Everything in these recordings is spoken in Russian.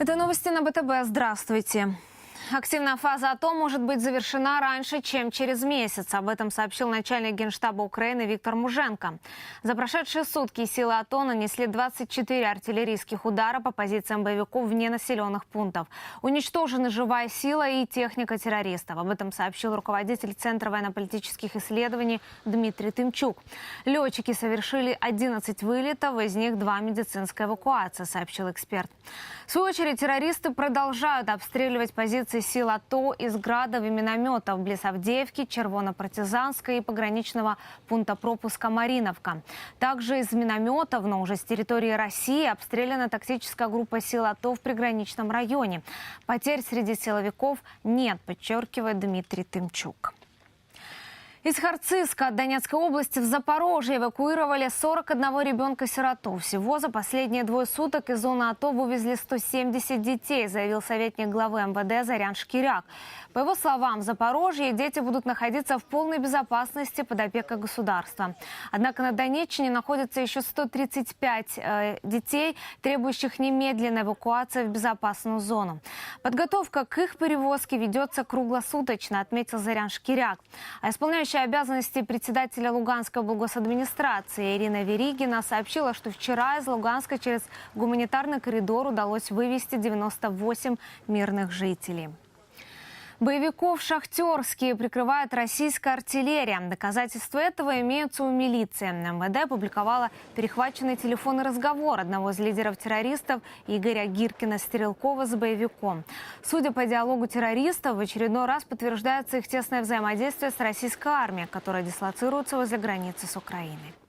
Это новости на БТБ. Здравствуйте. Активная фаза АТО может быть завершена раньше, чем через месяц. Об этом сообщил начальник Генштаба Украины Виктор Муженко. За прошедшие сутки силы АТО нанесли 24 артиллерийских удара по позициям боевиков вне населенных пунктов. Уничтожены живая сила и техника террористов. Об этом сообщил руководитель Центра военно-политических исследований Дмитрий Тымчук. Летчики совершили 11 вылетов, из них два медицинская эвакуация, сообщил эксперт. В свою очередь террористы продолжают обстреливать позиции сил АТО из градов и минометов близ Авдеевки, Червоно-Партизанской и пограничного пункта пропуска Мариновка. Также из минометов, но уже с территории России, обстреляна тактическая группа сил АТО в приграничном районе. Потерь среди силовиков нет, подчеркивает Дмитрий Тымчук. Из Харциска Донецкой области в Запорожье эвакуировали 41 ребенка-сироту. Всего за последние двое суток из зоны АТО вывезли 170 детей, заявил советник главы МВД Зарян Шкиряк. По его словам, в Запорожье дети будут находиться в полной безопасности под опекой государства. Однако на Донеччине находится еще 135 э, детей, требующих немедленной эвакуации в безопасную зону. Подготовка к их перевозке ведется круглосуточно, отметил Зарян Шкиряк. А исполняющая обязанности председателя Луганской облгосадминистрации Ирина Веригина сообщила, что вчера из Луганска через гуманитарный коридор удалось вывести 98 мирных жителей. Боевиков «Шахтерские» прикрывает российская артиллерия. Доказательства этого имеются у милиции. МВД опубликовала перехваченный телефонный разговор одного из лидеров террористов Игоря Гиркина-Стрелкова с боевиком. Судя по диалогу террористов, в очередной раз подтверждается их тесное взаимодействие с российской армией, которая дислоцируется возле границы с Украиной.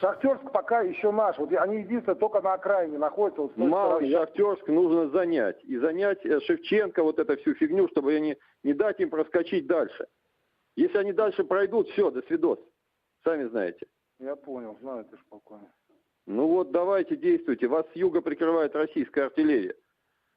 Шахтерск пока еще наш. Вот они единственное только на окраине находятся. Вот Мало стороны. Шахтерск нужно занять. И занять э, Шевченко, вот эту всю фигню, чтобы они, не дать им проскочить дальше. Если они дальше пройдут, все, до свидос. Сами знаете. Я понял, знаю это спокойно. Ну вот давайте действуйте. Вас с юга прикрывает российская артиллерия.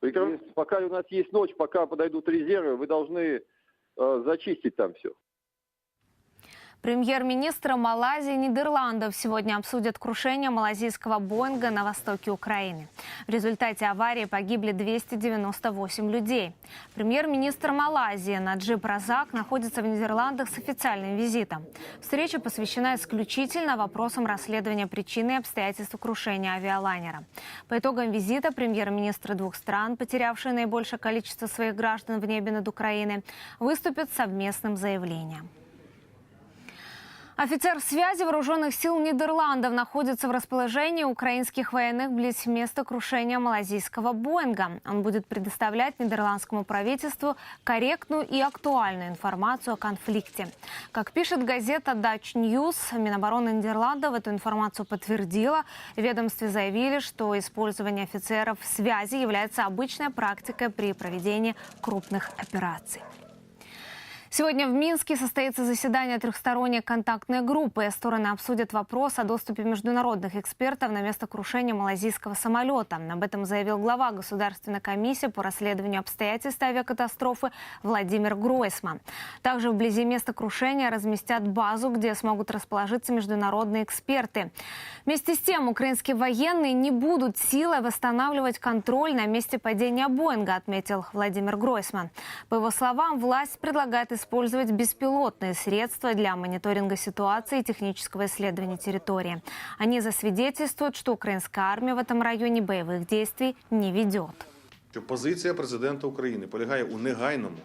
Прикрыв- Пока у нас есть ночь, пока подойдут резервы, вы должны э, зачистить там все. Премьер-министры Малайзии и Нидерландов сегодня обсудят крушение малазийского Боинга на востоке Украины. В результате аварии погибли 298 людей. Премьер-министр Малайзии Наджиб Разак находится в Нидерландах с официальным визитом. Встреча посвящена исключительно вопросам расследования причин и обстоятельств крушения авиалайнера. По итогам визита премьер-министры двух стран, потерявшие наибольшее количество своих граждан в небе над Украиной, выступят совместным заявлением. Офицер связи вооруженных сил Нидерландов находится в расположении украинских военных близ места крушения малазийского Боинга. Он будет предоставлять нидерландскому правительству корректную и актуальную информацию о конфликте. Как пишет газета Dutch News, Минобороны Нидерландов эту информацию подтвердила. В ведомстве заявили, что использование офицеров связи является обычной практикой при проведении крупных операций. Сегодня в Минске состоится заседание трехсторонней контактной группы. Стороны обсудят вопрос о доступе международных экспертов на место крушения малазийского самолета. Об этом заявил глава Государственной комиссии по расследованию обстоятельств авиакатастрофы Владимир Гройсман. Также вблизи места крушения разместят базу, где смогут расположиться международные эксперты. Вместе с тем, украинские военные не будут силой восстанавливать контроль на месте падения Боинга, отметил Владимир Гройсман. По его словам, власть предлагает использовать беспилотные средства для мониторинга ситуации и технического исследования территории. Они засвидетельствуют, что украинская армия в этом районе боевых действий не ведет. що позиція президента України полягає у негайному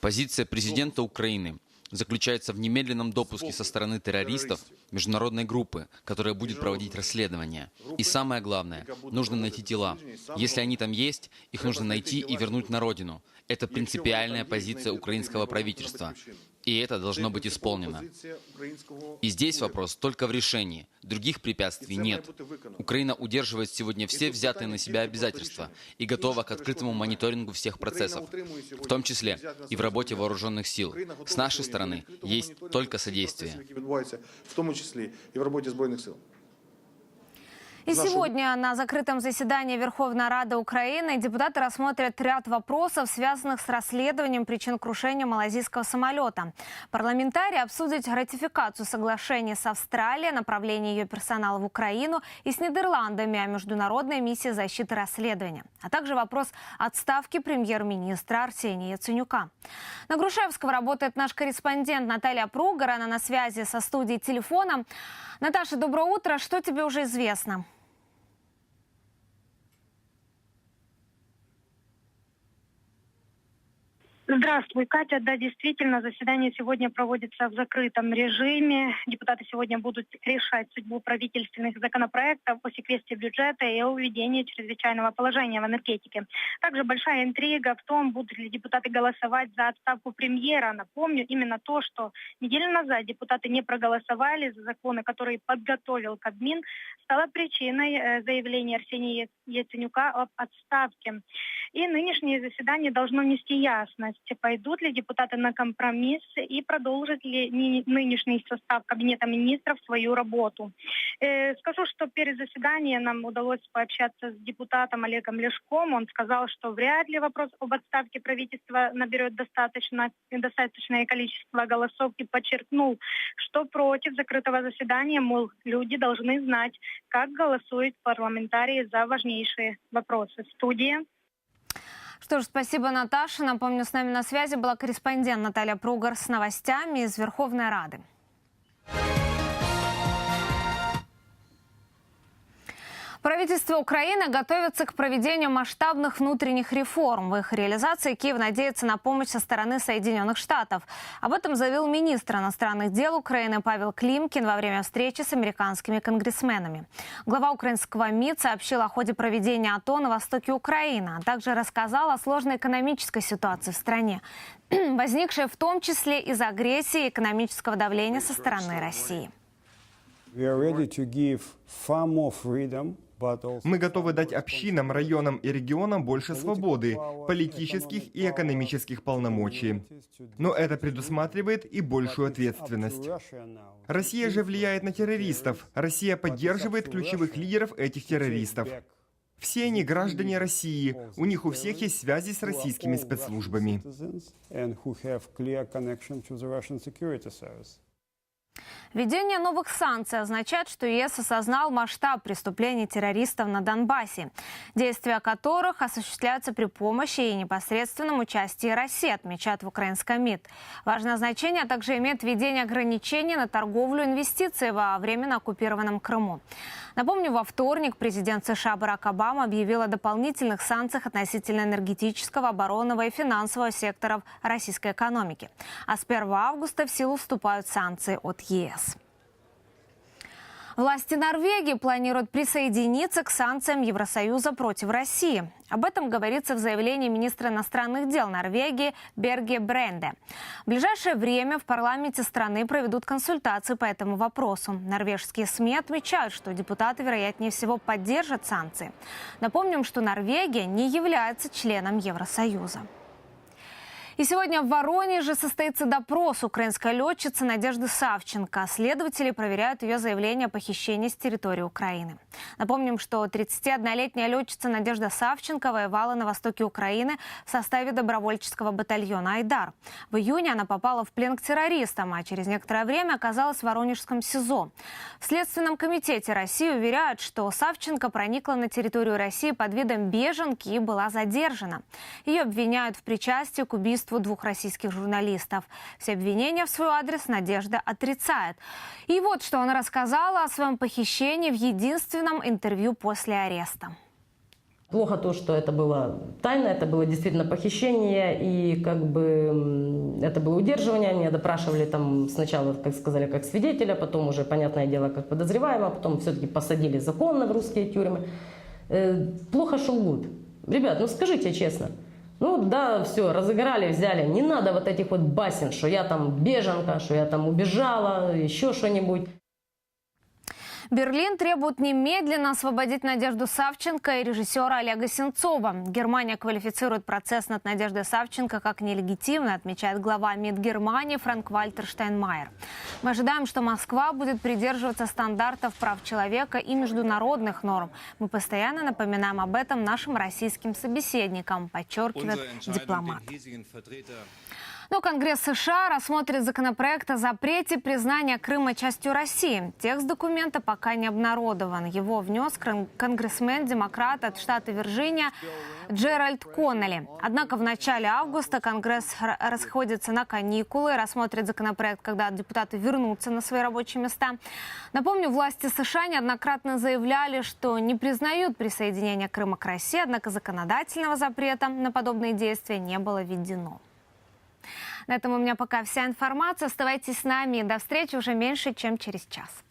Позиция президента Украины заключается в немедленном допуске со стороны террористов международной группы, которая будет проводить расследование. И самое главное, нужно найти тела. Если они там есть, их нужно найти и вернуть на родину. Это принципиальная позиция украинского правительства. И это должно быть исполнено. позиція українського И здесь вопрос только в решении. Других препятствий нет. Украина удерживает сегодня все взятые на себя обязательства и готова к открытому мониторингу всех процессов, в том числе и в работе вооруженных сил. С нашей стороны есть только содействие. які відбуваються в тому числі і в роботі збройних сил. И Нашу- сегодня на закрытом заседании Верховной Рады Украины депутаты рассмотрят ряд вопросов, связанных с расследованием причин крушения малазийского самолета. Парламентарии обсудят ратификацию соглашения с Австралией, направление ее персонала в Украину и с Нидерландами о международной миссии защиты расследования, а также вопрос отставки премьер-министра Арсения Яценюка. На Грушевского работает наш корреспондент Наталья Пругар. Она на связи со студией телефона. Наташа, доброе утро. Что тебе уже известно? Здравствуй, Катя. Да, действительно, заседание сегодня проводится в закрытом режиме. Депутаты сегодня будут решать судьбу правительственных законопроектов о секвестре бюджета и о введении чрезвычайного положения в энергетике. Также большая интрига в том, будут ли депутаты голосовать за отставку премьера. Напомню именно то, что неделю назад депутаты не проголосовали за законы, которые подготовил Кабмин, стало причиной э, заявления Арсения Яценюка об отставке. И нынешнее заседание должно внести ясность, пойдут ли депутаты на компромисс и продолжит ли ни- нынешний состав Кабинета министров свою работу. Э, скажу, что перед заседанием нам удалось пообщаться с депутатом Олегом Лешком. Он сказал, что вряд ли вопрос об отставке правительства наберет достаточно, достаточное количество голосов и подчеркнул, что против закрытого заседания, мол, люди должны знать, как голосуют парламентарии за важнейшие вопросы. Студия. Что ж, спасибо, Наташа. Напомню, с нами на связи была корреспондент Наталья Пругар с новостями из Верховной Рады. Правительство Украины готовится к проведению масштабных внутренних реформ. В их реализации Киев надеется на помощь со стороны Соединенных Штатов. Об этом заявил министр иностранных дел Украины Павел Климкин во время встречи с американскими конгрессменами. Глава украинского МИД сообщил о ходе проведения АТО на востоке Украины, а также рассказал о сложной экономической ситуации в стране, возникшей в том числе из-за агрессии и экономического давления со стороны России. We are ready to give far more freedom, Мы готовы дать общинам, районам и регионам больше свободы, политических и экономических полномочий. Но это предусматривает и большую ответственность. Россия же влияет на террористов. Россия поддерживает ключевых лидеров этих террористов. Все они граждане России. У них у всех есть связи с российскими спецслужбами. Введение новых санкций означает, что ЕС осознал масштаб преступлений террористов на Донбассе, действия которых осуществляются при помощи и непосредственном участии России, отмечают в украинском МИД. Важное значение также имеет введение ограничений на торговлю и инвестиции во временно оккупированном Крыму. Напомню, во вторник президент США Барак Обама объявил о дополнительных санкциях относительно энергетического, оборонного и финансового секторов российской экономики. А с 1 августа в силу вступают санкции от ЕС. Власти Норвегии планируют присоединиться к санкциям Евросоюза против России. Об этом говорится в заявлении министра иностранных дел Норвегии Берге Бренде. В ближайшее время в парламенте страны проведут консультации по этому вопросу. Норвежские СМИ отмечают, что депутаты, вероятнее всего, поддержат санкции. Напомним, что Норвегия не является членом Евросоюза. И сегодня в Воронеже состоится допрос украинской летчицы Надежды Савченко. Следователи проверяют ее заявление о похищении с территории Украины. Напомним, что 31-летняя летчица Надежда Савченко воевала на востоке Украины в составе добровольческого батальона «Айдар». В июне она попала в плен к террористам, а через некоторое время оказалась в Воронежском СИЗО. В Следственном комитете России уверяют, что Савченко проникла на территорию России под видом беженки и была задержана. Ее обвиняют в причастии к убийству двух российских журналистов. Все обвинения в свой адрес Надежда отрицает. И вот что она рассказала о своем похищении в единственном интервью после ареста. Плохо то, что это было тайно, это было действительно похищение, и как бы это было удерживание, меня допрашивали там сначала, как сказали, как свидетеля, потом уже, понятное дело, как подозреваемого, потом все-таки посадили законно в русские тюрьмы. Э, Плохо, что лгут. Ребят, ну скажите честно, ну да, все, разыграли, взяли. Не надо вот этих вот басен, что я там беженка, что я там убежала, еще что-нибудь. Берлин требует немедленно освободить Надежду Савченко и режиссера Олега Сенцова. Германия квалифицирует процесс над Надеждой Савченко как нелегитимный, отмечает глава МИД Германии Франк Вальтер Штайнмайер. Мы ожидаем, что Москва будет придерживаться стандартов прав человека и международных норм. Мы постоянно напоминаем об этом нашим российским собеседникам, подчеркивает дипломат. Но Конгресс США рассмотрит законопроект о запрете признания Крыма частью России. Текст документа пока не обнародован. Его внес конгрессмен-демократ от штата Вирджиния Джеральд Коннелли. Однако в начале августа Конгресс расходится на каникулы рассмотрит законопроект, когда депутаты вернутся на свои рабочие места. Напомню, власти США неоднократно заявляли, что не признают присоединение Крыма к России, однако законодательного запрета на подобные действия не было введено. На этом у меня пока вся информация. Оставайтесь с нами. До встречи уже меньше, чем через час.